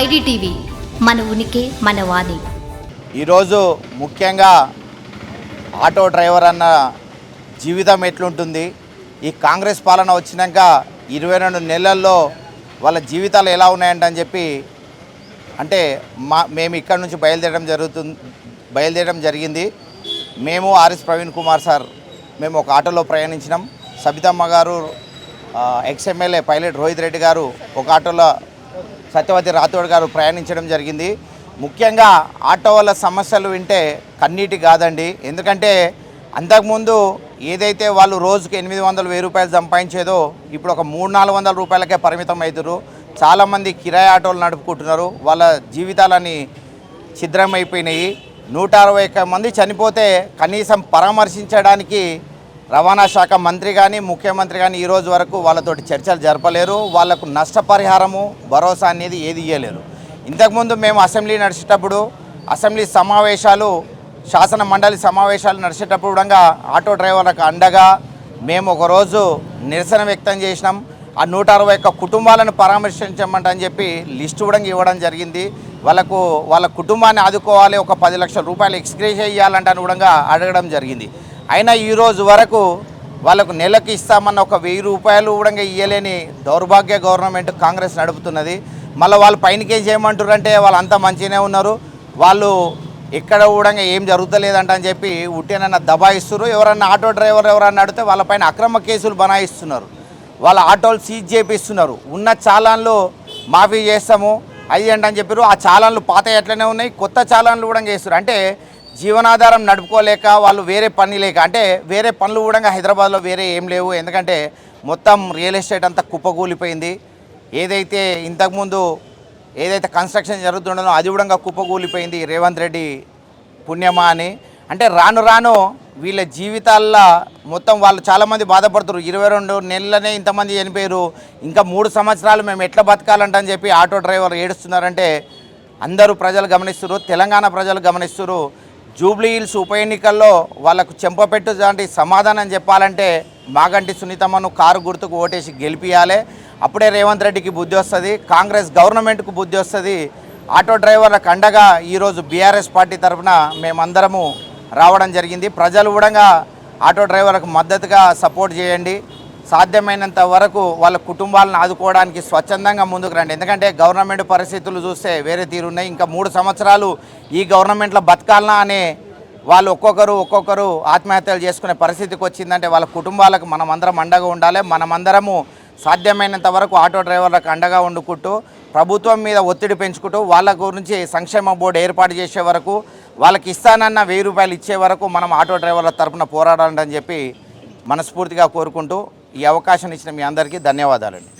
IDTV మన ఉనికి మన వాణి. ఈరోజు ముఖ్యంగా ఆటో డ్రైవర్ అన్న జీవితం ఎట్లుంటుంది? ఈ కాంగ్రెస్ పాలన వచ్చినాక ఇరవై రెండు నెలల్లో వాళ్ళ జీవితాలు ఎలా ఉన్నాయంట అని చెప్పి అంటే మా మేము ఇక్కడ నుంచి బయలుదేరడం జరుగుతుంది బయలుదేరడం జరిగింది. మేము ఆర్ఎస్ ప్రవీణ్ కుమార్ సార్ మేము ఒక ఆటోలో ప్రయాణించినాం. సబితమ్మ గారు ఎక్స్ఎమ్మెల్యే పైలట్ రోహిత్ రెడ్డి గారు ఒక ఆటోలో సత్యవతి రాథోడ్ గారు ప్రయాణించడం జరిగింది. ముఖ్యంగా ఆటో వాళ్ళ సమస్యలు వింటే కన్నీటి కాదండి. ఎందుకంటే అంతకుముందు ఏదైతే వాళ్ళు రోజుకి ఎనిమిది వందలు వెయ్యి రూపాయలు సంపాదించేదో ఇప్పుడు ఒక మూడు నాలుగు వందల రూపాయలకే పరిమితం అవుతారు చాలామంది కిరాయి ఆటోలు నడుపుకుంటున్నారు. వాళ్ళ జీవితాలని ఛిద్రమైపోయినాయి. నూట అరవై మంది చనిపోతే కనీసం పరామర్శించడానికి రవాణా శాఖ మంత్రి కానీ ముఖ్యమంత్రి కానీ ఈ రోజు వరకు వాళ్ళతోటి చర్చలు జరపలేరు. వాళ్ళకు నష్టపరిహారము భరోసా అనేది ఏది ఇవ్వలేరు ఇంతకుముందు మేము అసెంబ్లీ నడిచేటప్పుడు అసెంబ్లీ సమావేశాలు శాసన మండలి సమావేశాలు నడిచేటప్పుడు కూడా ఆటో డ్రైవర్లకు అండగా మేము ఒకరోజు నిరసన వ్యక్తం చేసినాం. ఆ నూట అరవై ఒక్క కుటుంబాలను పరామర్శించమంట అని చెప్పి లిస్టు కూడా ఇవ్వడం జరిగింది. వాళ్ళకు వాళ్ళ కుటుంబాన్ని ఆదుకోవాలి ఒక పది లక్షల రూపాయలు ఎక్స్గ్రేస్ చేయాలంటే అని కూడా అడగడం జరిగింది. అయినా ఈరోజు వరకు వాళ్ళకు నెలకు ఇస్తామన్న ఒక వెయ్యి రూపాయలు కూడా ఇవ్వలేని దౌర్భాగ్య గవర్నమెంట్ కాంగ్రెస్ నడుపుతున్నది. మళ్ళీ వాళ్ళు పైనకి ఏం చేయమంటారు అంటే వాళ్ళు అంతా మంచిగానే ఉన్నారు. వాళ్ళు ఎక్కడ కూడా ఏం జరుగుతలేదంట అని చెప్పి ఉట్టేనన్న దబాయిస్తున్నారు ఎవరన్నా ఆటో డ్రైవర్ ఎవరన్నా అడిగితే వాళ్ళపైన అక్రమ కేసులు బనాయిస్తున్నారు. వాళ్ళ ఆటోలు సీజ్ చేపిస్తున్నారు. ఉన్న చాలాన్లు మాఫీ చేస్తాము అది అని చెప్పారు ఆ చాలాన్లు పాత ఎట్లనే ఉన్నాయి. కొత్త చాలాన్లు కూడా చేస్తున్నారు అంటే జీవనాధారం నడుపుకోలేక వాళ్ళు వేరే పని లేక అంటే వేరే పనులు కూడా హైదరాబాద్లో వేరే ఏం లేవు. ఎందుకంటే మొత్తం రియల్ ఎస్టేట్ అంతా కుప్పకూలిపోయింది. ఏదైతే ఇంతకుముందు ఏదైతే కన్స్ట్రక్షన్ జరుగుతుండదో అది కూడా కుప్పకూలిపోయింది రేవంత్ రెడ్డి పుణ్యమా అని. అంటే రాను రాను వీళ్ళ జీవితాల్లో మొత్తం వాళ్ళు చాలామంది బాధపడుతున్నారు. ఇరవై రెండు నెలలనే ఇంతమంది చనిపోయారు. ఇంకా మూడు సంవత్సరాలు మేము ఎట్లా బతకాలంటని చెప్పి ఆటో డ్రైవర్ ఏడుస్తున్నారంటే అందరూ ప్రజలు గమనిస్తున్నారు. తెలంగాణ ప్రజలు గమనిస్తున్నారు. జూబ్లీ హిల్స్ ఉప ఎన్నికల్లో వాళ్ళకు చెంపపెట్టు లాంటి సమాధానం చెప్పాలంటే మాగంటి సునీతమ్మను కారు గుర్తుకు ఓటేసి గెలిపియాలి. అప్పుడే రేవంత్ రెడ్డికి బుద్ధి వస్తుంది కాంగ్రెస్ గవర్నమెంట్కు బుద్ధి వస్తుంది. ఆటో డ్రైవర్లకు అండగా ఈరోజు బీఆర్ఎస్ పార్టీ తరఫున మేమందరము రావడం జరిగింది. ప్రజలు కూడా ఆటో డ్రైవర్లకు మద్దతుగా సపోర్ట్ చేయండి. సాధ్యమైనంత వరకు వాళ్ళ కుటుంబాలను ఆదుకోవడానికి స్వచ్ఛందంగా ముందుకు రండి. ఎందుకంటే గవర్నమెంట్ పరిస్థితులు చూస్తే వేరే తీరున్నాయి ఇంకా మూడు సంవత్సరాలు ఈ గవర్నమెంట్లో బతకాలనా అనే వాళ్ళు ఒక్కొక్కరు ఒక్కొక్కరు ఆత్మహత్యలు చేసుకునే పరిస్థితికి వచ్చిందంటే వాళ్ళ కుటుంబాలకు మనమందరం అండగా ఉండాలి. మనమందరము సాధ్యమైనంత వరకు ఆటో డ్రైవర్లకు అండగా వండుకుంటూ ప్రభుత్వం మీద ఒత్తిడి పెంచుకుంటూ వాళ్ళ గురించి సంక్షేమ బోర్డు ఏర్పాటు చేసే వరకు వాళ్ళకి ఇస్తానన్న వెయ్యి రూపాయలు ఇచ్చే వరకు మనం ఆటో డ్రైవర్ల తరఫున పోరాడాలని చెప్పి మనస్ఫూర్తిగా కోరుకుంటూ ఈ అవకాశం ఇచ్చిన మీ అందరికీ ధన్యవాదాలండి.